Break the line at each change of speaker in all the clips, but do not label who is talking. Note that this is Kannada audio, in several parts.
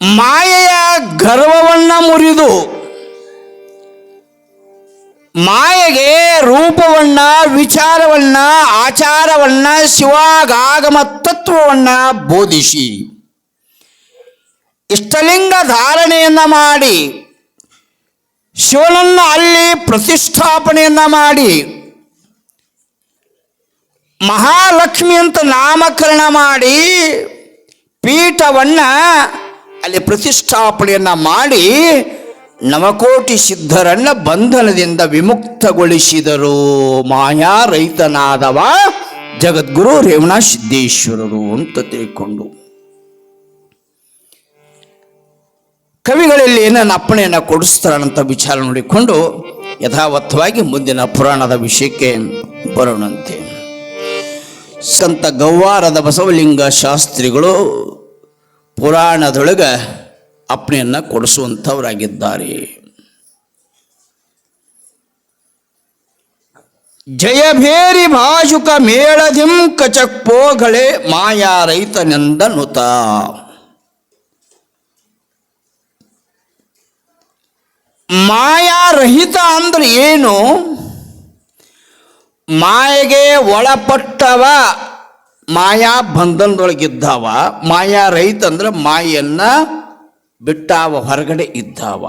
ಮಾಯೆಯ ಗರ್ವವನ್ನ ಮುರಿದು ಮಾಯೆಗೆ ರೂಪವನ್ನ, ವಿಚಾರವನ್ನ, ಆಚಾರವನ್ನ, ಶಿವಾಗಾಗಮ ತತ್ವವನ್ನ ಬೋಧಿಸಿ ಇಷ್ಟಲಿಂಗ ಧಾರಣೆಯನ್ನ ಮಾಡಿ, ಶಿವನನ್ನು ಅಲ್ಲಿ ಪ್ರತಿಷ್ಠಾಪನೆಯನ್ನ ಮಾಡಿ, ಮಹಾಲಕ್ಷ್ಮಿ ಅಂತ ನಾಮಕರಣ ಮಾಡಿ, ಪೀಠವನ್ನ ಅಲ್ಲಿ ಪ್ರತಿಷ್ಠಾಪನೆಯನ್ನ ಮಾಡಿ ನವಕೋಟಿ ಸಿದ್ಧರನ್ನ ಬಂಧನದಿಂದ ವಿಮುಕ್ತಗೊಳಿಸಿದರು. ಮಾಯಾ ರೈತನಾದವ ಜಗದ್ಗುರು ರೇವಣ ಸಿದ್ದೇಶ್ವರರು ಅಂತ ತಿಳ್ಕೊಂಡು. ಕವಿಗಳಲ್ಲಿ ಏನನ್ನ ಅಪ್ಪಣೆಯನ್ನು ಕೊಡಿಸ್ತಾರಂತ ವಿಚಾರ ನೋಡಿಕೊಂಡು ಯಥಾವತ್ತವಾಗಿ ಮುಂದಿನ ಪುರಾಣದ ವಿಷಯಕ್ಕೆ ಬರೋಣಂತೆ. ಸಂತ ಗವ್ವಾರದ ಬಸವಲಿಂಗ ಶಾಸ್ತ್ರಿಗಳು ಪುರಾಣದೊಳಗೆ ಅಪ್ಪಣೆಯನ್ನು ಕೊಡಿಸುವಂಥವರಾಗಿದ್ದಾರೆ. ಜಯಭೇರಿ ಭಾಷುಕ ಮೇಳದಿಂ ಕಚಕ್ಪೋಗಳೆ ಮಾಯಾ ರೈತನೆಂದ ನುತ. ಮಾಯಾರಹಿತ ಅಂದ್ರೆ ಏನು? ಮಾಯೆಗೆ ಒಳಪಟ್ಟವ ಮಾಯಾ ಬಂಧನದೊಳಗಿದ್ದಾವ, ಮಾಯಾ ರೈತ ಅಂದ್ರೆ ಮಾಯನ್ನ ಬಿಟ್ಟಾವ, ಹೊರಗಡೆ ಇದ್ದಾವ.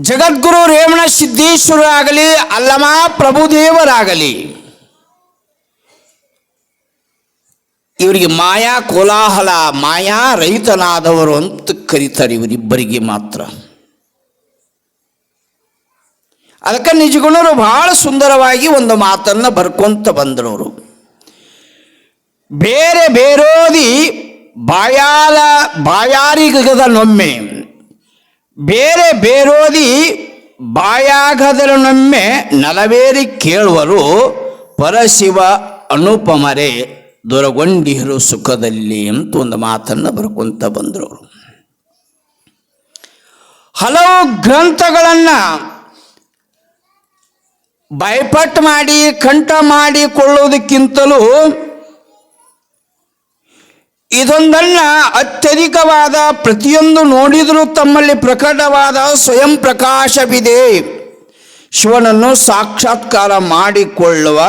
ಜಗದ್ಗುರು ರೇವಣ ಸಿದ್ದೇಶ್ವರರಾಗಲಿ ಅಲ್ಲಮ ಪ್ರಭುದೇವರಾಗಲಿ, ಇವರಿಗೆ ಮಾಯಾ ಕೋಲಾಹಲ, ಮಾಯಾ ರೈತನಾದವರು ಅಂತ ಕರೀತಾರೆ ಇವರಿಬ್ಬರಿಗೆ ಮಾತ್ರ. ಅದಕ್ಕೆ ನಿಜಗುಣರು ಬಹಳ ಸುಂದರವಾಗಿ ಒಂದು ಮಾತನ್ನು ಬರ್ಕೊಂತ ಬಂದ್ರವರು. ಬೇರೆ ಬೇರೋದಿ ಬಾಯಾಲ ಬಾಯಾರಿಗದನೊಮ್ಮೆ, ಬೇರೆ ಬೇರೋದಿ ಬಾಯಾಗದರನೊಮ್ಮೆ ನಲವೇರಿ ಕೇಳುವರು, ಪರಶಿವ ಅನುಪಮರೆ ದೊರಗೊಂಡಿಹರು ಸುಖದಲ್ಲಿ ಅಂತ ಒಂದು ಮಾತನ್ನು ಬರ್ಕೊಂತ ಬಂದರು ಹಲವು ಗ್ರಂಥಗಳನ್ನು ಬೈಪಟ್ ಮಾಡಿ, ಕಂಠ ಮಾಡಿಕೊಳ್ಳುವುದಕ್ಕಿಂತಲೂ ಇದೊಂದನ್ನ ಅತ್ಯಧಿಕವಾದ ಪ್ರತಿಯೊಂದು ನೋಡಿದರೂ ತಮ್ಮಲ್ಲಿ ಪ್ರಕಟವಾದ ಸ್ವಯಂ ಪ್ರಕಾಶವಿದೆ. ಶಿವನನ್ನು ಸಾಕ್ಷಾತ್ಕಾರ ಮಾಡಿಕೊಳ್ಳುವ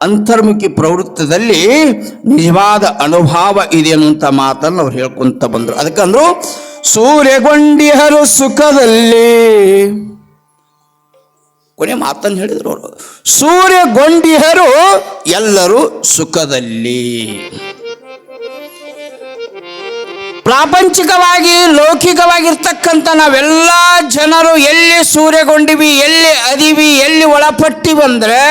ಅಂತರ್ಮುಖಿ ಪ್ರವೃತ್ತದಲ್ಲಿ ನಿಜವಾದ ಅನುಭವ ಇದೆ ಅನ್ನುವಂಥ ಮಾತನ್ನು ಅವ್ರು ಹೇಳ್ಕೊಂತ ಬಂದರು. ಅದಕ್ಕಂದ್ರು, ಸೂರ್ಯಗೊಂಡಿಹರು ಸುಖದಲ್ಲಿ ಕೊನೆ ಮಾತನ್ನು ಹೇಳಿದ್ರು ಅವರು. ಸೂರ್ಯಗೊಂಡಿಹರು ಎಲ್ಲರೂ ಸುಖದಲ್ಲಿ. ಪ್ರಾಪಂಚಿಕವಾಗಿ ಲೌಕಿಕವಾಗಿರ್ತಕ್ಕಂಥ ನಾವೆಲ್ಲ ಜನರು ಎಲ್ಲಿ ಸೂರ್ಯಗೊಂಡಿವಿ ಎಲ್ಲಿ ಅದಿವಿ ಎಲ್ಲಿ ಒಳಪಟ್ಟಿ ಬಂದ್ರೆ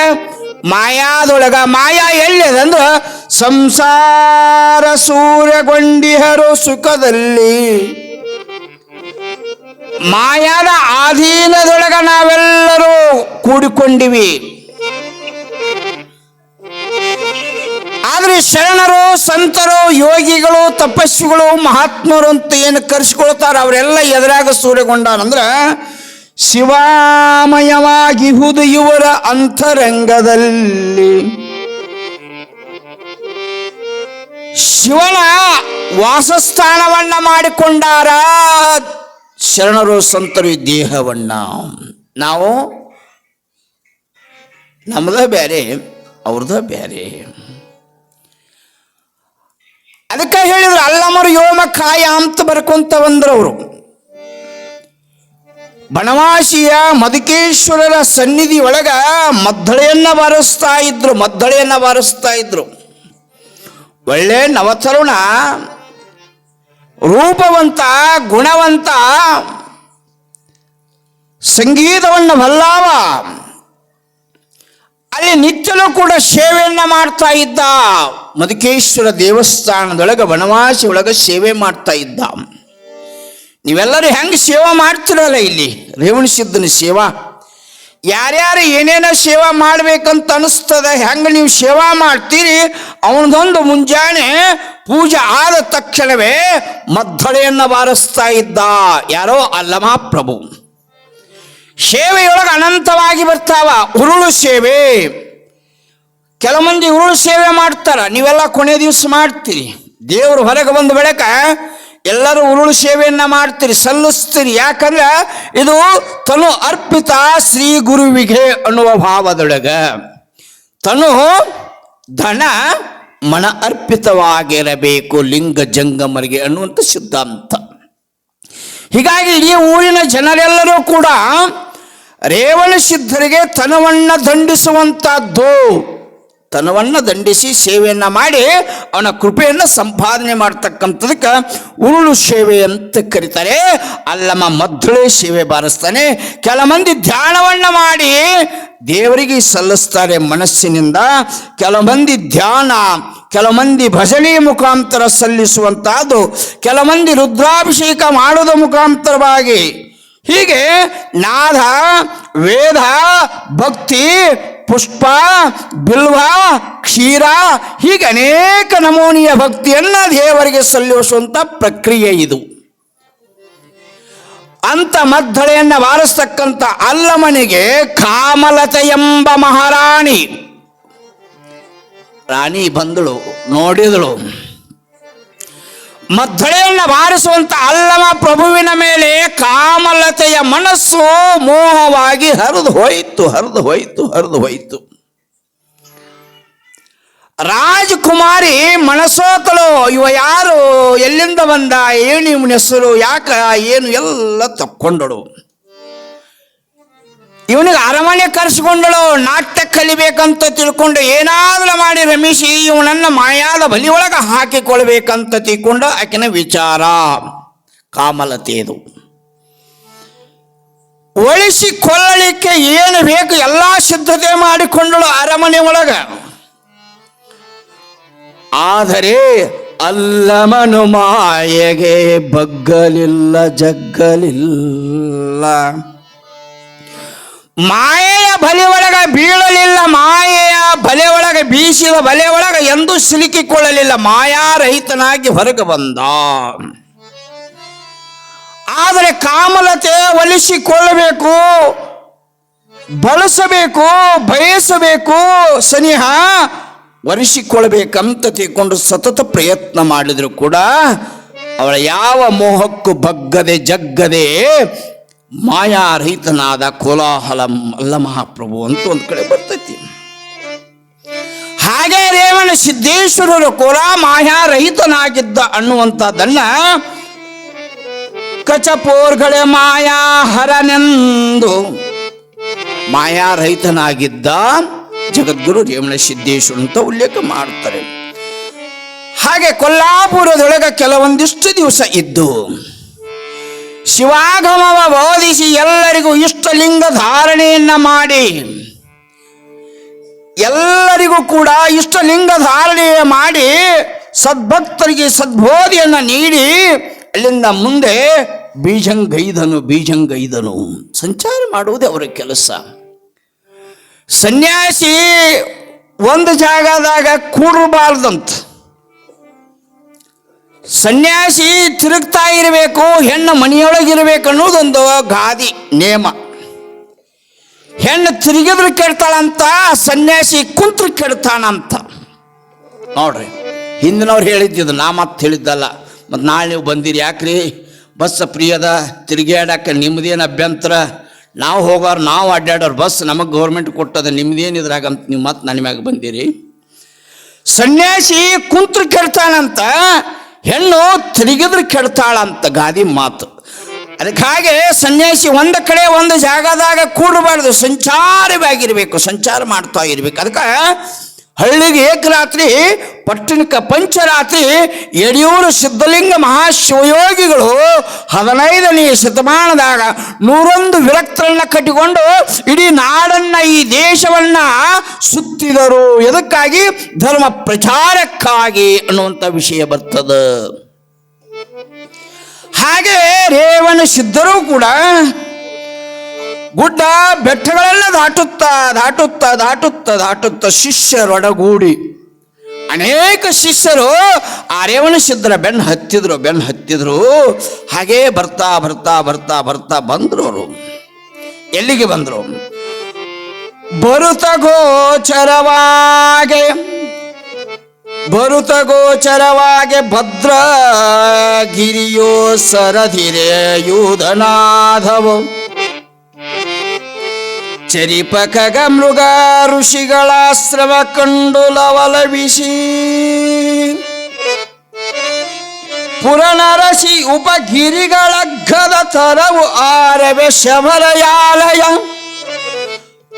ಮಾಯಾದೊಳಗ ಮಾಯಾ ಎಲ್ಲಿ ಅದಂದ್ರೆ ಸಂಸಾರ ಸೂರ್ಯಗೊಂಡಿಹರು ಸುಖದಲ್ಲಿ. ಮಾಯಾದ ಆಧೀನದೊಳಗ ನಾವೆಲ್ಲರೂ ಕೂಡಿಕೊಂಡಿವಿ. ಆದ್ರೆ ಶರಣರು, ಸಂತರು, ಯೋಗಿಗಳು ತಪಸ್ವಿಗಳು ಮಹಾತ್ಮರು ಅಂತ ಏನು ಕರೆಸಿಕೊಳ್ತಾರೆ ಅವರೆಲ್ಲ ಎದುರಾಗ ಸೂರ್ಯಗೊಂಡಾನಂದ್ರ ಶಿವಾಮಯವಾಗಿಹುದು ಇವರ ಅಂತರಂಗದಲ್ಲಿ. ಶಿವನ ವಾಸಸ್ಥಾನವನ್ನ ಮಾಡಿಕೊಂಡಾರ ಶರಣರು ಸಂತರು ದೇಹವನ್ನ. ನಾವು ನಮ್ದ ಬೇರೆ ಅವ್ರದ ಬೇರೆ ಅದಕ್ಕೆ ಹೇಳಿದ್ರು, ಅಲ್ಲಮರು ಯೋಮ ಕಾಯ ಅಂತ ಬರ್ಕೊಂತ ಬಂದ್ರು ಅವರು. ಬನವಾಸಿಯ ಮಧುಕೇಶ್ವರರ ಸನ್ನಿಧಿ ಒಳಗ ಮದ್ದಳೆಯನ್ನ ಬಾರಿಸ್ತಾ ಇದ್ರು, ಮದ್ದಳೆಯನ್ನ ಬಾರಿಸ್ತಾ ಇದ್ರು. ಒಳ್ಳೆ ನವತರುಣ ರೂಪವಂತ, ಗುಣವಂತ, ಸಂಗೀತವನ್ನು ಬಲ್ಲಾವ ಅಲ್ಲಿ ನಿತ್ಯಲೂ ಕೂಡ ಸೇವೆಯನ್ನು ಮಾಡ್ತಾ ಇದ್ದ. ಮಧುಕೇಶ್ವರ ದೇವಸ್ಥಾನದೊಳಗೆ, ವನವಾಸಿ ಒಳಗೆ ಸೇವೆ ಮಾಡ್ತಾ ಇದ್ದ. ನೀವೆಲ್ಲರೂ ಹೆಂಗೆ ಸೇವಾ ಮಾಡ್ತಿರಲ್ಲ ಇಲ್ಲಿ? ರೇವಣ ಸಿದ್ಧನ ಸೇವಾ ಯಾರ್ಯಾರು ಏನೇನೋ ಸೇವಾ ಮಾಡ್ಬೇಕಂತ ಅನಿಸ್ತದ, ಹೆಂಗೆ ನೀವು ಸೇವಾ ಮಾಡ್ತೀರಿ? ಅವನದೊಂದು ಮುಂಜಾನೆ ಪೂಜೆ ಆದ ತಕ್ಷಣವೇ ಮದ್ದಳೆಯನ್ನು ಬಾರಿಸ್ತಾ ಇದ್ದ. ಯಾರೋ ಅಲ್ಲಮ ಪ್ರಭು ಸೇವೆಯೊಳಗೆ ಅನಂತವಾಗಿ ಬರ್ತಾವ ಉರುಳು ಸೇವೆ. ಕೆಲ ಮಂದಿ ಉರುಳು ಸೇವೆ ಮಾಡ್ತಾರ. ನೀವೆಲ್ಲ ಕೊನೆ ದಿವಸ ಮಾಡ್ತೀರಿ. ದೇವರು ಹೊರಗೆ ಬಂದ ಬಳಿಕ ಎಲ್ಲರೂ ಉರುಳು ಸೇವೆಯನ್ನು ಮಾಡ್ತೀರಿ, ಸಲ್ಲಿಸ್ತೀರಿ. ಯಾಕಂದ್ರೆ ಇದು ತನು ಅರ್ಪಿತ ಶ್ರೀ ಗುರುವಿಗೆ ಅನ್ನುವ ಭಾವದೊಳಗ ತನು ಧನ ಮನ ಅರ್ಪಿತವಾಗಿರಬೇಕು ಲಿಂಗ ಜಂಗಮರಿಗೆ ಅನ್ನುವಂಥ ಸಿದ್ಧಾಂತ. ಹೀಗಾಗಿ ಇಡೀ ಊರಿನ ಜನರೆಲ್ಲರೂ ಕೂಡ ರೇವಣ ಸಿದ್ಧರಿಗೆ ತನವನ್ನು ದಂಡಿಸುವಂತಹದ್ದು. ತನವನ್ನ ದಂಡಿಸಿ ಸೇವೆಯನ್ನು ಮಾಡಿ ಅವನ ಕೃಪೆಯನ್ನು ಸಂಪಾದನೆ ಮಾಡ್ತಕ್ಕಂಥದಕ್ಕೆ ಉರುಳು ಸೇವೆ ಅಂತ ಕರೀತಾರೆ. ಅಲ್ಲಮ್ಮ ಮದ್ದಳೆ ಸೇವೆ ಬಾರಿಸ್ತಾನೆ. ಕೆಲ ಮಂದಿ ಧ್ಯಾನವನ್ನ ಮಾಡಿ ದೇವರಿಗೆ ಸಲ್ಲಿಸ್ತಾರೆ ಮನಸ್ಸಿನಿಂದ. ಕೆಲ ಮಂದಿ ಧ್ಯಾನ, ಕೆಲ ಮಂದಿ ಭಜನೆ ಮುಖಾಂತರ ಸಲ್ಲಿಸುವಂತಹದ್ದು, ಕೆಲ ಮಂದಿ ರುದ್ರಾಭಿಷೇಕ ಮಾಡೋದ ಮುಖಾಂತರವಾಗಿ. ಹೀಗೆ ನಾದ ವೇದ, ಭಕ್ತಿ, ಪುಷ್ಪ, ಬಿಲ್ವ, ಕ್ಷೀರ, ಹೀಗೆ ಅನೇಕ ನಮೂನಿಯ ಭಕ್ತಿಯನ್ನ ದೇವರಿಗೆ ಸಲ್ಲಿಸುವಂತ ಪ್ರಕ್ರಿಯೆ ಇದು. ಅಂತ ಮದ್ದಳೆಯನ್ನು ಬಾರಿಸ್ತಕ್ಕಂಥ ಅಲ್ಲಮನಿಗೆ ಕಾಮಲತೆ ಎಂಬ ಮಹಾರಾಣಿ. ರಾಣಿ ಬಂದಳು, ನೋಡಿದಳು. ಮದ್ದಳೆಯನ್ನ ಬಾರಿಸುವಂತ ಅಲ್ಲಮ ಪ್ರಭುವಿನ ಮೇಲೆ ಕಾಮಲತೆಯ ಮನಸ್ಸು ಮೋಹವಾಗಿ ಹರಿದು ಹೋಯಿತು ಹರಿದು ಹೋಯಿತು ಹರಿದು ಹೋಯಿತು. ರಾಜಕುಮಾರಿ ಮನಸೋತಳು ಇವ ಯಾರು? ಎಲ್ಲಿಂದ ಬಂದ? ಏನು ಇವನ ಹೆಸರು ಯಾಕ? ಏನು? ಎಲ್ಲ ತಕ್ಕೊಂಡಳು ಇವನಿಗೆ ಅರಮನೆ ಕರೆಸ್ಕೊಂಡಳು, ನಾಟ್ಯ ಕಲಿಬೇಕಂತ ತಿಳ್ಕೊಂಡು ಏನಾದರೂ ಮಾಡಿ ರಮೇಶಿ, ಇವನನ್ನ ಮಾಯಾದ ಬಲಿಯೊಳಗೆ ಹಾಕಿಕೊಳ್ಬೇಕಂತ ತಿಳ್ಕೊಂಡು ಆಕಿನ ವಿಚಾರ. ಕಾಮಲತೆ ಇದು ಒಳಿಸಿಕೊಳ್ಳಲಿಕ್ಕೆ ಏನು ಬೇಕು ಎಲ್ಲ ಸಿದ್ಧತೆ ಮಾಡಿಕೊಂಡಳು ಅರಮನೆ ಒಳಗೆ. ಆದರೆ ಅಲ್ಲಮನು ಮಾಯೆಗೆ ಬಗ್ಗಲಿಲ್ಲ, ಜಗ್ಗಲಿಲ್ಲ. ಮಾಯೆಯ ಬಲೆ ಒಳಗ ಬೀಳಲಿಲ್ಲ, ಮಾಯೆಯ ಬಲೆ ಒಳಗೆ ಬೀಸಿದ ಬಲೆ ಒಳಗ ಎಂದೂ ಸಿಲುಕಿಕೊಳ್ಳಲಿಲ್ಲ, ಮಾಯಾರಹಿತನಾಗಿ ಹೊರಗೆ ಬಂದ. ಆದರೆ ಕಾಮಲತೆ ಒಲಿಸಿಕೊಳ್ಳಬೇಕು, ಬಳಸಬೇಕು, ಬಯಸಬೇಕು, ಸನಿಹ ಒರೆಸಿಕೊಳ್ಬೇಕಂತ ತಿಳ್ಕೊಂಡು ಸತತ ಪ್ರಯತ್ನ ಮಾಡಿದ್ರು ಕೂಡ ಅವಳ ಯಾವ ಮೋಹಕ್ಕೂ ಬಗ್ಗದೆ ಜಗ್ಗದೆ ಮಾಯಾರಹಿತನಾದ ಕೋಲಾಹಲ ಅಲ್ಲ ಮಹಾಪ್ರಭು ಅಂತ ಒಂದು ಕಡೆ ಬರ್ತೈತಿ. ಹಾಗೆ ರೇವಣ ಸಿದ್ದೇಶ್ವರರು ಕೋಲ ಮಾಯಾರಹಿತನಾಗಿದ್ದ ಅನ್ನುವಂಥದ್ದನ್ನ ಕಚಪೋರ್ಗಳೆ ಮಾಯಾ ಹರನೆಂದು ಮಾಯಾರಹಿತನಾಗಿದ್ದ ಜಗದ್ಗುರು ರೇವಣ ಸಿದ್ದೇಶ್ವರ ಅಂತ ಉಲ್ಲೇಖ ಮಾಡ್ತಾರೆ. ಹಾಗೆ ಕೊಲ್ಲಾಪುರದೊಳಗೆ ಕೆಲವೊಂದಿಷ್ಟು ದಿವಸ ಇದ್ದು ಶಿವಾಗಮವ ಬೋಧಿಸಿ ಎಲ್ಲರಿಗೂ ಇಷ್ಟಲಿಂಗ ಧಾರಣೆಯನ್ನ ಮಾಡಿ. ಎಲ್ಲರಿಗೂ ಕೂಡ ಇಷ್ಟಲಿಂಗ ಧಾರಣೆ ಮಾಡಿ ಸದ್ಭಕ್ತರಿಗೆ ಸದ್ಬೋಧಿಯನ್ನ ನೀಡಿ ಅಲ್ಲಿಂದ ಮುಂದೆ ಬೀಜಂಗೈದನು ಬೀಜಂಗೈದನು. ಸಂಚಾರ ಮಾಡುವುದೇ ಅವರ ಕೆಲಸ. ಸನ್ಯಾಸಿ ಒಂದು ಜಾಗದಾಗ ಕೂಡಬಾರ್ದಂತ ಸನ್ಯಾಸಿ ತಿರುಗ್ತಾ ಇರಬೇಕು, ಹೆಣ್ಣು ಮನೆಯೊಳಗಿರ್ಬೇಕು ಅನ್ನೋದೊಂದು ಗಾದಿ, ನೇಮ. ಹೆಣ್ಣು ತಿರುಗಿದ್ರೆ ಕೆಡ್ತಾಳಂತ, ಸನ್ಯಾಸಿ ಕುಂತ್ರು ಕೆಡ್ತಾನಂತ ನೋಡ್ರಿ, ಹಿಂದಿನವ್ರು ಹೇಳಿದ್ದಿದ್ದು ನಾ ಮತ್ತೆ ಹೇಳಿದ್ದಲ್ಲ. ಮತ್ತು ನಾಳೆ ನೀವು ಬಂದಿರಿ, ಯಾಕ್ರಿ? ಬಸ್ ಪ್ರಿಯದ ತಿರುಗಾಡಕ್ಕೆ ನಿಮ್ಮದೇನು ಅಭ್ಯಂತರ? ನಾವು ಹೋಗೋರು, ನಾವು ಅಡ್ಡಾಡೋರು, ಬಸ್ ನಮಗೆ ಗೌರ್ಮೆಂಟ್ ಕೊಟ್ಟದ ಇದ್ರಾಗ ಅಂತ ನೀವು ಮತ್ತೆ ನನ್ನ ಮ್ಯಾಗ ಬಂದಿರಿ? ಸನ್ಯಾಸಿ ಕುಂತ್ರು ಕೆಡ್ತಾನಂತ ಹೆಣ್ಣು ತಿರುಗಿದ್ರೆ ಕೆಡ್ತಾಳಂತ ಗಾದಿ ಮಾತು. ಅದಕ್ಕಾಗಿ ಸನ್ಯಾಸಿ ಒಂದು ಕಡೆ ಒಂದು ಜಾಗದಾಗ ಕೂಡಬಾರ್ದು, ಸಂಚಾರವಾಗಿರಬೇಕು, ಸಂಚಾರ ಮಾಡ್ತಾ ಇರ್ಬೇಕು. ಅದಕ್ಕೆ ಹಳ್ಳಿಗೆ ಏಕರಾತ್ರಿ, ಪಟ್ಟಣಕ್ಕೆ ಪಂಚರಾತ್ರಿ ಯಡಿಯೂರು ಸಿದ್ಧಲಿಂಗ ಮಹಾಶಿವಯೋಗಿಗಳು ಹದಿನೈದನೇ ಶತಮಾನದಾಗ ನೂರೊಂದು ವಿರಕ್ತರನ್ನ ಕಟ್ಟಿಕೊಂಡು ಇಡೀ ನಾಡನ್ನ, ಈ ದೇಶವನ್ನ ಸುತ್ತಿದರು. ಎದಕ್ಕಾಗಿ? ಧರ್ಮ ಪ್ರಚಾರಕ್ಕಾಗಿ ಅನ್ನುವಂಥ ವಿಷಯ ಬರ್ತದ. ಹಾಗೆ ರೇವಣ ಸಿದ್ಧರು ಕೂಡ ಗುಡ್ಡ ಬೆಟ್ಟಗಳೆಲ್ಲ ದಾಟುತ್ತಾ, ದಾಟುತ್ತ ದಾಟುತ್ತ ದಾಟುತ್ತ ಶಿಷ್ಯರೊಡಗೂಡಿ. ಅನೇಕ ಶಿಷ್ಯರು ಆ ರೇವಣ ಸಿದ್ಧರ ಬೆನ್ನು ಹತ್ತಿದ್ರು ಬೆನ್ನು ಹತ್ತಿದ್ರು. ಹಾಗೇ ಬರ್ತಾ ಬರ್ತಾ ಬರ್ತಾ ಬರ್ತಾ ಬಂದ್ರು ಅವರು. ಎಲ್ಲಿಗೆ ಬಂದರು? ಬರುತ ಗೋಚರವಾಗೆ ಭದ್ರ ಗಿರಿಯೋ ಸರಧಿರೇ ಸರಧಿರೆಯುಧನಾಧವು ಚರಿಪಕಗ ಮೃಗ ಋಷಿಗಳಾಶ್ರಮ ಕಂಡು ಲವಲವಿಸಿ. ಪುರನರಸಿ ಘದ ತರವು ಆರವೆ ಶಬರಯಾಲಯ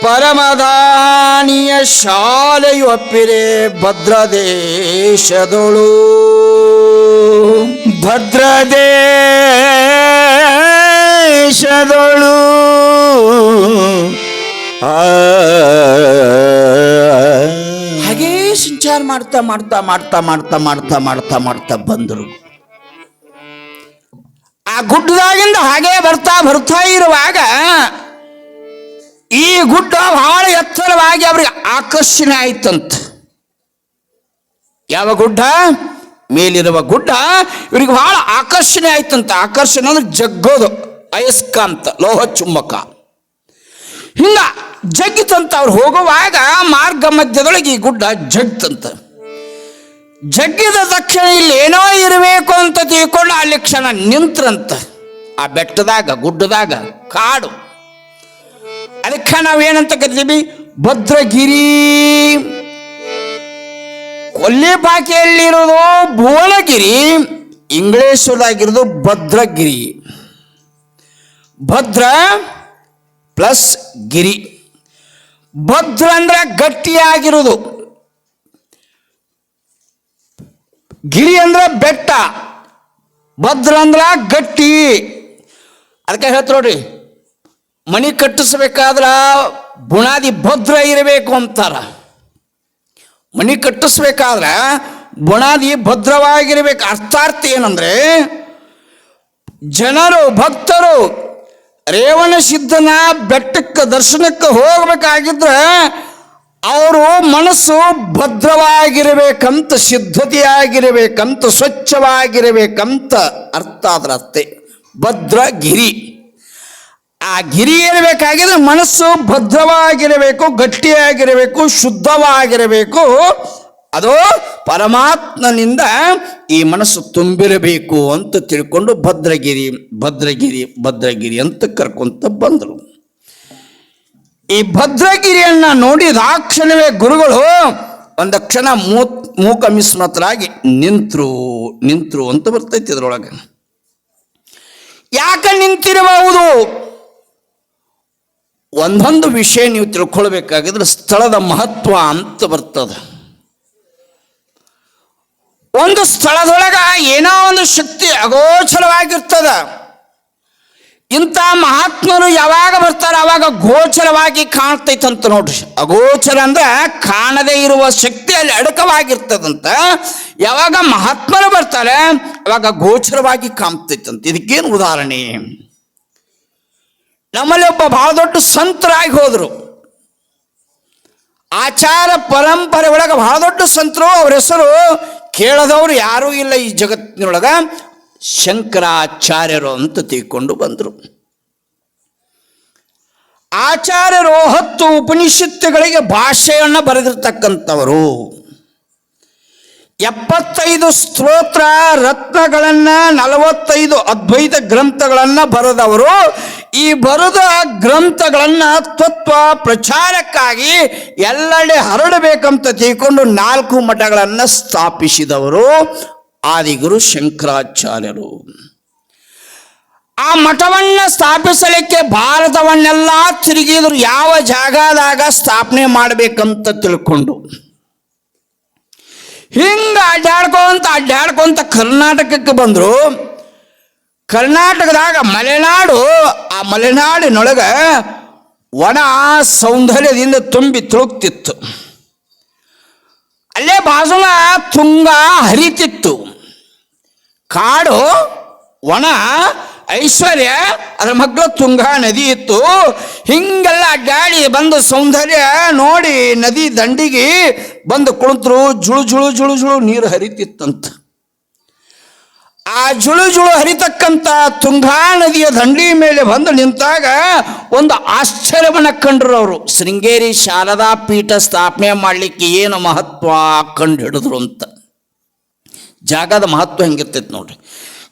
ಪರಮದಾನಿಯ ಶಾಲೆಯು ಅಪ್ಪಿರೆ ಭದ್ರದೇಶದೊಳು. ಭದ್ರದೇಶದೊಳು. ಹಾಗೇ ಸಂಚಾರ ಮಾಡ್ತಾ ಮಾಡ್ತಾ ಮಾಡ್ತಾ ಮಾಡ್ತಾ ಮಾಡ್ತಾ ಮಾಡ್ತಾ ಮಾಡ್ತಾ ಬಂದರು. ಆ ಗುಡ್ಡದಾಗಿಂದ ಹಾಗೆ ಬರ್ತಾ ಬರ್ತಾ ಇರುವಾಗ ಈ ಗುಡ್ಡ ಬಹಳ ಎತ್ತರವಾಗಿ ಅವ್ರಿಗೆ ಆಕರ್ಷಣೆ ಆಯ್ತಂತ. ಯಾವ ಗುಡ್ಡ? ಮೇಲಿರುವ ಗುಡ್ಡ ಇವರಿಗೆ ಬಹಳ ಆಕರ್ಷಣೆ ಆಯ್ತಂತ. ಆಕರ್ಷಣೆ ಅಂದ್ರೆ ಜಗ್ಗೋದು ಅಯಸ್ಕಾಂತ ಲೋಹ ಚುಂಬಕ. ಹಿಂಗ ಜಗ್ಗಿತಂತ ಅವ್ರು ಹೋಗುವಾಗ ಮಾರ್ಗ ಮಧ್ಯದೊಳಗೆ ಈ ಗುಡ್ಡ ಜಗ್ತಂತ ಜಗ್ಗಿದ ತಕ್ಷಣ ಇಲ್ಲಿ ಏನೋ ಇರಬೇಕು ಅಂತ ತಿಳ್ಕೊಂಡು ಅಲ್ಲಿ ಕ್ಷಣ ನಿಂತ್ರಂತ. ಆ ಬೆಟ್ಟದಾಗ, ಗುಡ್ಡದಾಗ, ಕಾಡು. ಅದಕ್ಕೆ ನಾವೇನಂತ ಕರಿತೀವಿ? ಭದ್ರಗಿರಿ. ಕೊಲ್ಲಿ ಬಾಕಿಯಲ್ಲಿರೋದು ಭುವನಗಿರಿ ಇಂಗ್ಲೇಶ್ವರದಾಗಿರೋದು ಭದ್ರಗಿರಿ. ಭದ್ರ ಪ್ಲಸ್ ಗಿರಿ. ಭದ್ರ ಅಂದ್ರೆ ಗಟ್ಟಿಯಾಗಿರುವುದು. ಗಿರಿ ಅಂದ್ರೆ ಬೆಟ್ಟ ಭದ್ರ ಅಂದ್ರೆ ಗಟ್ಟಿ. ಅದಕ್ಕೆ ಹೇಳ್ತ ನೋಡ್ರಿ, ಮಣಿ ಕಟ್ಟಿಸ್ಬೇಕಾದ್ರೆ ಬುಣಾದಿ ಭದ್ರ ಇರಬೇಕು ಅಂತಾರ. ಮಣಿ ಕಟ್ಟಿಸ್ಬೇಕಾದ್ರೆ ಬುಣಾದಿ ಭದ್ರವಾಗಿರ್ಬೇಕು. ಅರ್ಥಾರ್ಥ ಏನಂದ್ರೆ, ಜನರು, ಭಕ್ತರು ರೇವಣ ಸಿದ್ಧನ ಬೆಟ್ಟಕ್ಕೆ ದರ್ಶನಕ್ಕೆ ಹೋಗ್ಬೇಕಾಗಿದ್ರೆ ಅವರು ಮನಸ್ಸು ಭದ್ರವಾಗಿರಬೇಕಂತ, ಸಿದ್ಧತೆಯಾಗಿರಬೇಕಂತ, ಸ್ವಚ್ಛವಾಗಿರಬೇಕಂತ ಅರ್ಥ ಅದರ ಅತ್ತೆ ಭದ್ರ ಗಿರಿ ಆ ಗಿರಿ ಇರಬೇಕಾಗಿದ್ರೆ ಮನಸ್ಸು ಭದ್ರವಾಗಿರಬೇಕು, ಗಟ್ಟಿಯಾಗಿರಬೇಕು, ಶುದ್ಧವಾಗಿರಬೇಕು. ಅದು ಪರಮಾತ್ಮನಿಂದ ಈ ಮನಸ್ಸು ತುಂಬಿರಬೇಕು ಅಂತ ತಿಳ್ಕೊಂಡು ಭದ್ರಗಿರಿ ಭದ್ರಗಿರಿ ಭದ್ರಗಿರಿ ಅಂತ ಕರ್ಕೊಂತ ಬಂದರು. ಈ ಭದ್ರಗಿರಿಯನ್ನ ನೋಡಿದ ಆ ಕ್ಷಣವೇ ಗುರುಗಳು ಒಂದು ಕ್ಷಣ ಮೂ ಮೂಕ ಮಿಸ್ಮತರಾಗಿ ನಿಂತರು, ನಿಂತ್ರು ಅಂತ ಬರ್ತೈತಿ ಇದ್ರೊಳಗೆ ಯಾಕೆ ನಿಂತಿರಬಹುದು ಒಂದೊಂದು ವಿಷಯ ನೀವು ತಿಳ್ಕೊಳ್ಬೇಕಾಗಿದ್ರೆ ಸ್ಥಳದ ಮಹತ್ವ ಅಂತ ಬರ್ತದೆ. ಒಂದು ಸ್ಥಳದೊಳಗ ಏನೋ ಒಂದು ಶಕ್ತಿ ಅಗೋಚರವಾಗಿರ್ತದ. ಇಂಥ ಮಹಾತ್ಮರು ಯಾವಾಗ ಬರ್ತಾರೆ ಅವಾಗ ಗೋಚರವಾಗಿ ಕಾಣ್ತೈತಂತ ನೋಡ್ರಿ. ಅಗೋಚರ ಅಂದ್ರೆ ಕಾಣದೇ ಇರುವ ಶಕ್ತಿ ಅಲ್ಲಿ ಅಡಕವಾಗಿರ್ತದಂತ ಯಾವಾಗ ಮಹಾತ್ಮರು ಬರ್ತಾರೆ ಅವಾಗ ಗೋಚರವಾಗಿ ಕಾಣ್ತೈತಂತ. ಇದಕ್ಕೇನು ಉದಾಹರಣೆ? ನಮ್ಮಲ್ಲಿ ಒಬ್ಬ ಬಹಳ ದೊಡ್ಡ ಸಂತರಾಗಿ ಹೋದರು. ಆಚಾರ ಪರಂಪರೆ ಒಳಗೆ ಬಹಳ ದೊಡ್ಡ ಸಂತರು, ಅವ್ರ ಹೆಸರು ಕೇಳದವರು ಯಾರೂ ಇಲ್ಲ ಈ ಜಗತ್ತಿನೊಳಗ. ಶಂಕರಾಚಾರ್ಯರು ಅಂತ ತಿಳ್ಕೊಂಡು ಬಂದರು. ಆಚಾರ್ಯರು ಹತ್ತು ಉಪನಿಷತ್ತುಗಳಿಗೆ ಭಾಷೆಯನ್ನು ಬರೆದಿರ್ತಕ್ಕಂಥವರು. ಎಪ್ಪತ್ತೈದು ಸ್ತೋತ್ರ ರತ್ನಗಳನ್ನು, ನಲವತ್ತೈದು ಅದ್ವೈತ ಗ್ರಂಥಗಳನ್ನು ಬರೆದವರು ಈ ಬರೆದ ಗ್ರಂಥಗಳನ್ನ ತತ್ವ ಪ್ರಚಾರಕ್ಕಾಗಿ ಎಲ್ಲೆಡೆ ಹರಡಬೇಕಂತ ತಿಳ್ಕೊಂಡು ನಾಲ್ಕು ಮಠಗಳನ್ನು ಸ್ಥಾಪಿಸಿದವರು ಆದಿಗುರು ಶಂಕರಾಚಾರ್ಯರು. ಆ ಮಠವನ್ನ ಸ್ಥಾಪಿಸಲಿಕ್ಕೆ ಭಾರತವನ್ನೆಲ್ಲ ತಿರುಗಿದ್ರು ಯಾವ ಜಾಗದಾಗ ಸ್ಥಾಪನೆ ಮಾಡಬೇಕಂತ ತಿಳ್ಕೊಂಡು. ಹಿಂಗ ಅಡ್ಡಾಡ್ಕೊಂತ ಅಡ್ಡಾಡ್ಕೊಂತ ಕರ್ನಾಟಕಕ್ಕೆ ಬಂದರು. ಕರ್ನಾಟಕದಾಗ ಮಲೆನಾಡು, ಆ ಮಲೆನಾಡಿನೊಳಗೆ ಒಣ ಸೌಂದರ್ಯದಿಂದ ತುಂಬಿ ತುಳುಕ್ತಿತ್ತು. ಅಲ್ಲೇ ಬಾಜುನ ತುಂಗ ಹರಿತಿತ್ತು. ಕಾಡು ಒಣ ಐಶ್ವರ್ಯ, ಅದರ ಮಗ್ಳು ತುಂಗಾ ನದಿ ಇತ್ತು. ಹಿಂಗೆಲ್ಲ ಗಾಳಿ ಬಂದು ಸೌಂದರ್ಯ ನೋಡಿ ನದಿ ದಂಡಿಗೆ ಬಂದು ಕುಳಿತರು, ಜುಳು ಜುಳು ಜುಳು ಜುಳು ನೀರು ಹರಿತಿತ್ತಂತ. ಆ ಜುಳು ಜುಳು ಹರಿತಕ್ಕಂಥ ತುಂಗಾ ನದಿಯ ದಂಡಿ ಮೇಲೆ ಬಂದು ನಿಂತಾಗ ಒಂದು ಆಶ್ಚರ್ಯವನ್ನ ಕಂಡ್ರು ಅವರು. ಶೃಂಗೇರಿ ಶಾರದಾ ಪೀಠ ಸ್ಥಾಪನೆ ಮಾಡಲಿಕ್ಕೆ ಏನು ಮಹತ್ವ ಕಂಡು ಹಿಡಿದ್ರು ಅಂತ. ಜಾಗದ ಮಹತ್ವ ಹೆಂಗಿರ್ತೈತೆ ನೋಡ್ರಿ.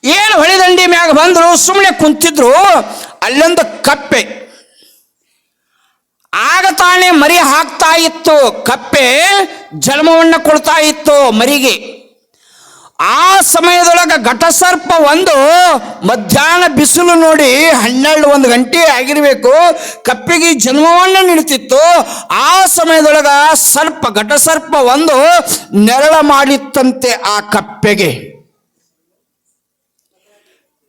ಏನು ಹೊಳೆ ಹೊಳೆದಂಡಿ ಮ್ಯಾಗ ಬಂದ್ರು ಸುಮ್ಮನೆ ಕುಂತಿದ್ರು, ಅಲ್ಲೊಂದು ಕಪ್ಪೆ. ಆಗ ತಾನೇ ಮರಿ ಹಾಕ್ತಾ ಇತ್ತು. ಕಪ್ಪೆ ಜನ್ಮವನ್ನು ಕೊಡ್ತಾ ಇತ್ತು ಮರಿಗೆ. ಆ ಸಮಯದೊಳಗೆ ಘಟಸರ್ಪ ಒಂದು ಮಧ್ಯಾಹ್ನ ಬಿಸಿಲು ನೋಡಿ ಹನ್ನೆರಡು ಒಂದು ಗಂಟೆ ಆಗಿರಬೇಕು. ಕಪ್ಪಿಗೆ ಜನ್ಮವನ್ನು ನೀಡುತ್ತಿತ್ತು. ಆ ಸಮಯದೊಳಗ ಸರ್ಪ, ಘಟಸರ್ಪ ಒಂದು ನೆರಳ ಮಾಡಿತ್ತಂತೆ ಆ ಕಪ್ಪೆಗೆ.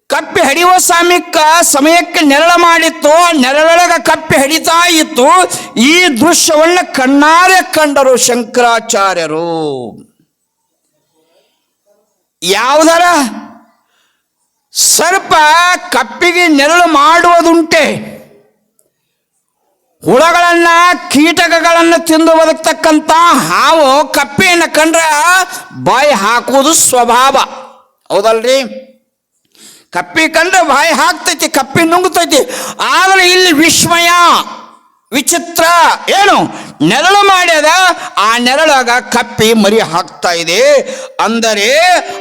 ಕಪ್ಪೆ ಹಡಿಯುವ ಸಾಮಿಕ್ಕ ಸಮಯಕ್ಕೆ ನೆರಳ ಮಾಡಿತ್ತು. ನೆರಳೊಳಗ ಕಪ್ಪೆ ಹಡಿತಾ ಇತ್ತು. ಈ ದೃಶ್ಯವನ್ನ ಕಣ್ಣಾರೆ ಕಂಡರು ಶಂಕರಾಚಾರ್ಯರು. ಯಾವುದರ? ಸರ್ಪ ಕಪ್ಪಿಗೆ ನೆರಳು ಮಾಡುವುದುಂಟೆ. ಹುಳಗಳನ್ನು, ಕೀಟಕಗಳನ್ನು ತಿಂದು ಬದುಕ್ತಕ್ಕಂಥ ಹಾವು ಕಪ್ಪೆಯನ್ನು ಕಂಡ್ರೆ ಬಾಯಿ ಹಾಕುವುದು ಸ್ವಭಾವ. ಹೌದಲ್ರಿ? ಕಪ್ಪಿ ಕಂಡ್ರೆ ಬಾಯಿ ಹಾಕ್ತೈತಿ, ಕಪ್ಪಿ ನುಂಗ್ತೈತಿ. ಆದರೆ ಇಲ್ಲಿ ವಿಸ್ಮಯ. ವಿಚಿತ್ರ. ಏನು? ನೆರಳು ಮಾಡ್ಯದ? ಆ ನೆರಳಾಗ ಕಪ್ಪಿ ಮರಿ ಹಾಕ್ತಾ ಇದೆ. ಅಂದರೆ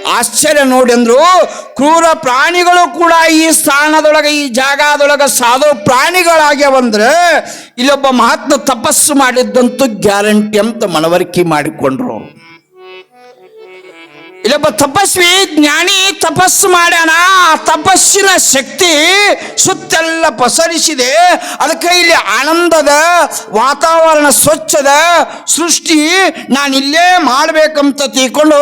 ಆಶ್ಚರ್ಯ ನೋಡಿ ಅಂದ್ರು, ಕ್ರೂರ ಪ್ರಾಣಿಗಳು ಕೂಡ ಈ ಸ್ಥಾನದೊಳಗೆ, ಈ ಜಾಗದೊಳಗೆ ಸಾಧು ಪ್ರಾಣಿಗಳಾಗ್ಯಾವಂದ್ರೆ ಇಲ್ಲೊಬ್ಬ ಮಹಾತ್ಮ ತಪಸ್ಸು ಮಾಡಿದ್ದಂತೂ ಗ್ಯಾರಂಟಿ ಅಂತ ಮನವರಿಕೆ ಮಾಡಿಕೊಂಡ್ರು ಅವ್ರು. ಇಲ್ಲೊಬ್ಬ ತಪಸ್ವಿ ಜ್ಞಾನಿ ತಪಸ್ಸು ಮಾಡ್ಯಾನ. ಆ ತಪಸ್ಸಿನ ಶಕ್ತಿ ಸುತ್ತೆಲ್ಲ ಪಸರಿಸಿದೆ. ಅದಕ್ಕೆ ಇಲ್ಲಿ ಆನಂದದ ವಾತಾವರಣ ಸ್ವಚ್ಛದ ಸೃಷ್ಟಿ ನಾನಿಲ್ಲೇ ಮಾಡಬೇಕಂತ ತಿಳ್ಕೊಂಡು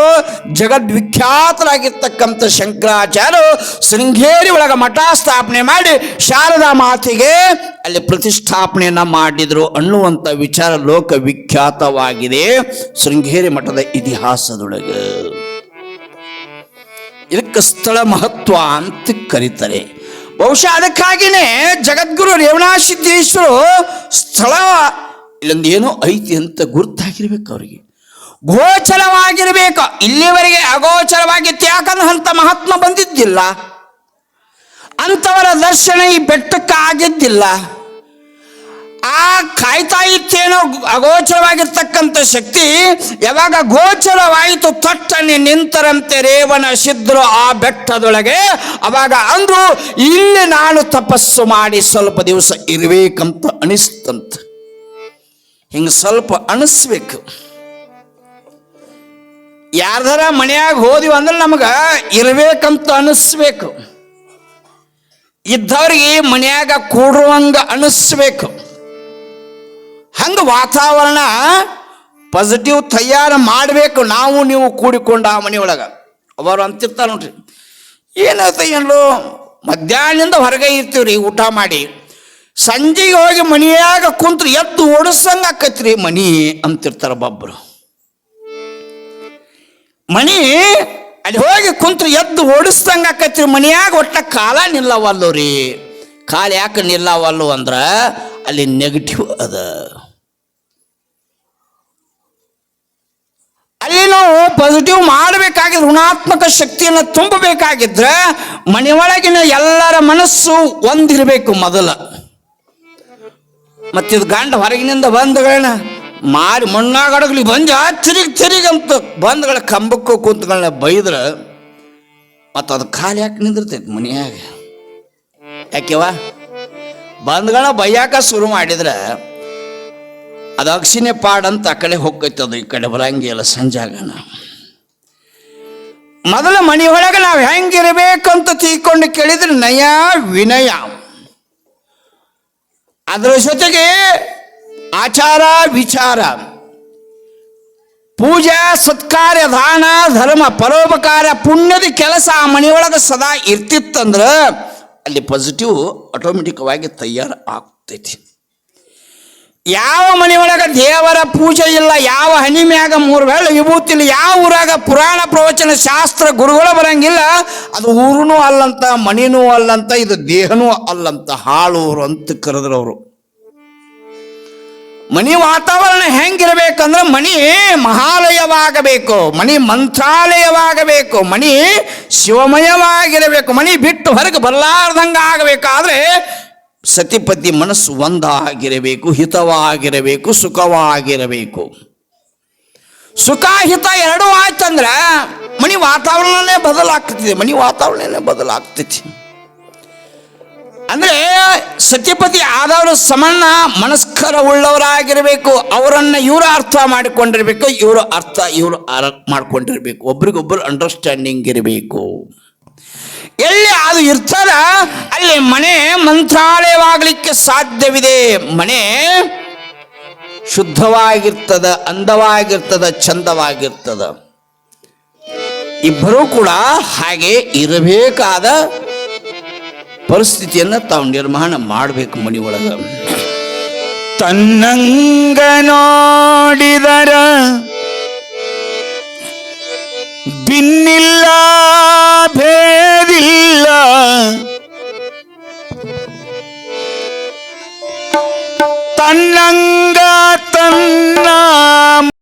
ಜಗದ್ವಿಖ್ಯಾತರಾಗಿರ್ತಕ್ಕಂಥ ಶಂಕರಾಚಾರ್ಯರು ಶೃಂಗೇರಿ ಒಳಗ ಮಠ ಸ್ಥಾಪನೆ ಮಾಡಿ ಶಾರದಾ ಮಾತಿಗೆ ಅಲ್ಲಿ ಪ್ರತಿಷ್ಠಾಪನೆಯನ್ನ ಮಾಡಿದ್ರು ಅನ್ನುವಂಥ ವಿಚಾರ ಲೋಕ ವಿಖ್ಯಾತವಾಗಿದೆ ಶೃಂಗೇರಿ ಮಠದ ಇತಿಹಾಸದೊಳಗೆ. ಇದಕ್ಕೆ ಸ್ಥಳ ಮಹತ್ವ ಅಂತ ಕರೀತಾರೆ. ಬಹುಶಃ ಅದಕ್ಕಾಗಿನೇ ಜಗದ್ಗುರು ರೇವಣಾಸಿದ್ದೇಶ್ವರು ಸ್ಥಳ ಇಲ್ಲೊಂದು ಏನೋ ಐತಿ ಅಂತ ಗುರುತಾಗಿರ್ಬೇಕು ಅವರಿಗೆ. ಗೋಚರವಾಗಿರಬೇಕು. ಇಲ್ಲಿವರೆಗೆ ಅಗೋಚರವಾಗಿತ್ತು ಯಾಕಂದ್ರೆ ಅಂತ ಮಹಾತ್ಮ ಬಂದಿದ್ದಿಲ್ಲ. ಅಂಥವರ ದರ್ಶನ ಈ ಬೆಟ್ಟಕ್ಕೆ ಆಗಿದ್ದಿಲ್ಲ. ಆ ಕಾಯ್ತಾ ಇತ್ತೇನೋ ಅಗೋಚರವಾಗಿರ್ತಕ್ಕಂಥ ಶಕ್ತಿ ಯಾವಾಗ ಗೋಚರವಾಯಿತು ತಟ್ಟನೆ ನಿಂತರಂತೆ ರೇವನ ಸಿದ್ರು ಆ ಬೆಟ್ಟದೊಳಗೆ. ಅವಾಗ ಅಂದ್ರು ಇಲ್ಲಿ ನಾನು ತಪಸ್ಸು ಮಾಡಿ ಸ್ವಲ್ಪ ದಿವಸ ಇರಬೇಕಂತ ಅನಿಸ್ತಂತ. ಹಿಂಗೆ ಸ್ವಲ್ಪ ಅನಿಸ್ಬೇಕು. ಯಾರ್ದಾರ ಮನೆಯಾಗ ಹೋದಿವಿ ಅಂದ್ರೆ ನಮಗೆ ಇರಬೇಕಂತ ಅನಿಸ್ಬೇಕು. ಇದ್ದವ್ರಿಗೆ ಮನೆಯಾಗ ಕೂಡುವಂಗ ಅನಿಸ್ಬೇಕು. ಹಂಗ ವಾತಾವರಣ ಪಾಸಿಟಿವ್ ತಯಾರು ಮಾಡಬೇಕು, ನಾವು ನೀವು ಕೂಡಿಕೊಂಡು ಆ ಮನೆಯೊಳಗೆ. ಅವರು ಅಂತಿರ್ತಾರೆ ನೋಡ್ರಿ. ಏನಾಯ್ತು ಏನು ಮಧ್ಯಾಹ್ನದಿಂದ ಹೊರಗೆ ಇರ್ತೀವ್ರಿ, ಊಟ ಮಾಡಿ. ಸಂಜೆಗೆ ಹೋಗಿ ಮನೆಯಾಗ ಕುಂತ್ರು ಎದ್ದು ಓಡಿಸಂಗ ಆಕೈತ್ರಿ ಮನಿ ಅಂತಿರ್ತಾರೆ ಒಬ್ಬೊಬ್ರು. ಮನಿ, ಅಲ್ಲಿ ಹೋಗಿ ಕುಂತ್ರು, ಎದ್ದು ಓಡಿಸ್ದಂಗ ಆಕೈತ್ರಿ ಮನೆಯಾಗ ಒಟ್ಟ ಕಾಲ ನಿಲ್ಲವಲ್ಲು ರೀ ಕಾಲ ಯಾಕೆ ನಿಲ್ಲವಲ್ಲು ಅಂದ್ರೆ, ಅಲ್ಲಿ ನೆಗೆಟಿವ್ ಅದ. ಅಲ್ಲಿ ನಾವು ಪಾಸಿಟಿವ್ ಮಾಡಬೇಕಾಗಿದ್ರೆ ಋಣಾತ್ಮಕ ಶಕ್ತಿಯನ್ನು ತುಂಬಬೇಕಾಗಿದ್ರೆ ಮನೆಯೊಳಗಿನ ಎಲ್ಲರ ಮನಸ್ಸು ಒಂದಿರಬೇಕು ಮೊದಲ. ಮತ್ತಿದು ಗಂಡ ಹೊರಗಿನಿಂದ ಬಂದ್ಗಳನ್ನ ಮಾರಿ ಮಣ್ಣಾಗಡಗ್ಲಿ ಬಂದ ತಿರುಗಿ ಚರಿಗಂತು ಬಂದ್ಗಳ ಕಂಬಕ್ಕೂ ಕೂತ್ಗಳನ್ನ ಬೈದ್ರ ಮತ್ತು ಅದು ಖಾಲಿ ಯಾಕೆ ನಿಂದಿರ್ತೈತಿ ಮನೆಯಾಗ? ಯಾಕೆವಾ ಬಂದ್ಗಳ ಬೈಯಾಕ ಶುರು ಮಾಡಿದ್ರೆ ಅದು ಅಕ್ಷಿನೇ ಪಾಡಂತ ಆ ಕಡೆ ಹೋಗ್ತೈತೆ ಅದು ಈ ಕಡೆ ಬರಂಗಿಲ್ಲ ಸಂಜಾಗನ. ಮೊದಲ ಮನೆಯೊಳಗೆ ನಾವು ಹೆಂಗಿರಬೇಕಂತ ತಿಳ್ಕೊಂಡು ಕೇಳಿದ್ರೆ ನಯ, ವಿನಯ. ಅದರ ಜೊತೆಗೆ ಆಚಾರ, ವಿಚಾರ. ಪೂಜಾ, ಸತ್ಕಾರ್ಯ, ದಾನ, ಧರ್ಮ, ಪರೋಪಕಾರ, ಪುಣ್ಯದ ಕೆಲಸ ಆ ಮನೆಯೊಳಗೆ ಸದಾ ಇರ್ತಿತ್ತಂದ್ರೆ ಅಲ್ಲಿ ಪಾಸಿಟಿವ್ ಆಟೋಮೆಟಿಕ್ವಾಗಿ ತಯಾರು ಆಗ್ತೈತಿ ಯಾವ ಮನೆಯೊಳಗ ದೇವರ ಪೂಜೆ ಇಲ್ಲ, ಯಾವ ಹನಿ ಮ್ಯಾಗ ಮೂರು ವೇಳೆ ವಿಭೂತಿ ಇಲ್ಲ, ಯಾವ ಊರಾಗ ಪುರಾಣ ಪ್ರವಚನ ಶಾಸ್ತ್ರ ಗುರುಗಳು ಬರಂಗಿಲ್ಲ, ಅದು ಊರುನೂ ಅಲ್ಲಂತ, ಮನಿನೂ ಅಲ್ಲಂತ, ಇದು ದೇಹನೂ ಅಲ್ಲಂತ, ಹಾಳೂರು ಅಂತ ಕರೆದ್ರು ಅವರು. ಮನಿ ವಾತಾವರಣ ಹೆಂಗಿರಬೇಕಂದ್ರೆ ಮನಿ ಮಹಾಲಯವಾಗಬೇಕು, ಮನಿ ಮಂತ್ರಾಲಯವಾಗಬೇಕು, ಮನಿ ಶಿವಮಯವಾಗಿರಬೇಕು, ಮನಿ ಬಿಟ್ಟು ಹೊರಗೆ ಬರಲಾರ್ದಂಗ ಆಗಬೇಕಾದ್ರೆ ಸತಿಪತಿ ಮನಸ್ಸು ಒಂದಾಗಿರಬೇಕು ಹಿತವಾಗಿರಬೇಕು, ಸುಖವಾಗಿರಬೇಕು. ಸುಖ ಹಿತ ಎರಡೂ ಆಯ್ತಂದ್ರೆ ಮನಿ ವಾತಾವರಣನೇ ಬದಲಾಗ್ತೈತಿ ಮನಿ ವಾತಾವರಣನೇ ಬದಲಾಗ್ತೈತಿ. ಅಂದ್ರೆ ಸತ್ಯಪತಿ ಆದವರು ಸಮಣ್ಣ, ಮನಸ್ಕರ ಉಳ್ಳವರಾಗಿರಬೇಕು, ಅವರನ್ನು ಇವರು ಅರ್ಥ ಮಾಡಿಕೊಂಡಿರ್ಬೇಕು, ಇವರು ಅರ್ಥ, ಇವರು ಅರ್ ಮಾಡ್ಕೊಂಡಿರ್ಬೇಕು. ಒಬ್ರಿಗೊಬ್ರು ಅಂಡರ್ಸ್ಟ್ಯಾಂಡಿಂಗ್ ಇರಬೇಕು. ಅದು ಇರ್ತದ, ಅಲ್ಲಿ ಮನೆ ಮಂತ್ರಾಲಯವಾಗಲಿಕ್ಕೆ ಸಾಧ್ಯವಿದೆ. ಮನೆ ಶುದ್ಧವಾಗಿರ್ತದ, ಅಂದವಾಗಿರ್ತದ, ಚಂದವಾಗಿರ್ತದ. ಇಬ್ಬರೂ ಕೂಡ ಹಾಗೆ ಇರಬೇಕಾದ ಪರಿಸ್ಥಿತಿಯನ್ನು ತಾವು ನಿರ್ಮಾಣ ಮಾಡಬೇಕು ಮನೆಯೊಳಗ
ತನ್ನಂಗ ನೋಡಿದರ பின்னில்லா பேதில்ல. தன்னங்க தன்னா